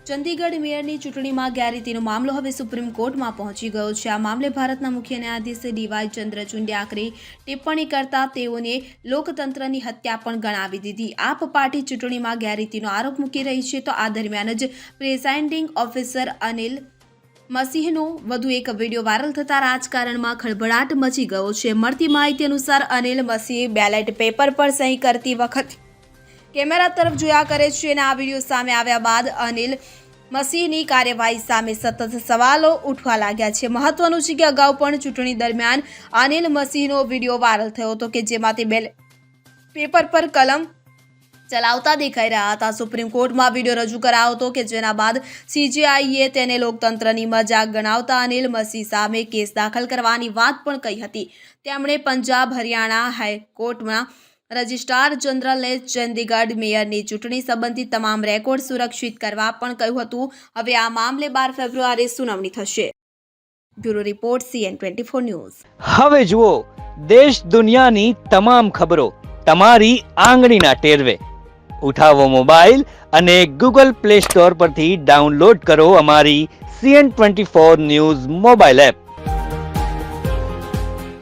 ચંદીગઢ મેયરની ચૂંટણીમાં ગેરરીતિનો મામલો હવે સુપ્રીમ કોર્ટમાં પહોંચી ગયો છે. આ મામલે ભારતના મુખ્ય ન્યાયાધીશ ડીવાય ચંદ્રચૂડે ચુંડિયાકરી ટિપ્પણી કરતા તેઓને લોકતંત્રની હત્યા પણ ગણાવી દીધી. આપ પાર્ટી ચૂંટણીમાં ગેરરીતિનો આરોપ મૂકી રહી છે તો આ દરમિયાન જ પ્રિસાઇડિંગ ઓફિસર અનિલ મસીહનો વધુ એક વીડિયો વાયરલ થતા રાજકારણમાં ખળભળાટ મચી ગયો છે. મળતી માહિતી અનુસાર અનિલ મસીહ બેલેટ પેપર પર સહી કરતી વખત કેમેરા તરફ જોયા કરે છે અને આ વીડિયો સામે આવ્યા બાદ અનિલ મસીહની કાર્યવાહી સામે સતત સવાલો ઉઠવા લાગ્યા છે. મહત્વનું છે કે અગાઉ પણ ચૂંટણી દરમિયાન અનિલ મસીહનો વીડિયો વાયરલ થયો હતો કે જેમાં તે બેલ પેપર પર કલમ ચલાવતા દેખાઈ રહ્યા હતા. સુપ્રીમ કોર્ટમાં વીડિયો રજૂ કરાયો હતો કે જેના બાદ સીજીઆઈએ તેને લોકતંત્રની મજાક ગણાવતા અનિલ મસીહ સામે કેસ દાખલ કરવાની વાત પણ કહી હતી. તેમણે પંજાબ હરિયાણા હાઈકોર્ટમાં રજિસ્ટ્રાર જનરલે ચંદીગઢ મેયરની ચૂંટણી સંબંધિત તમામ રેકોર્ડ સુરક્ષિત કરવા પણ કહ્યું હતું. હવે આ મામલે બાર ફેબ્રુઆરી સુનાવણી થશે. Bureau report CN twenty four news. હવે જુઓ, દેશ દુનિયાની તમામ ખબરો તમારી આંગળીના ટેરવે. ઉઠાવો મોબાઈલ અને ગૂગલ પ્લે સ્ટોર પરથી ડાઉનલોડ કરો અમારી CN twenty four news mobile app.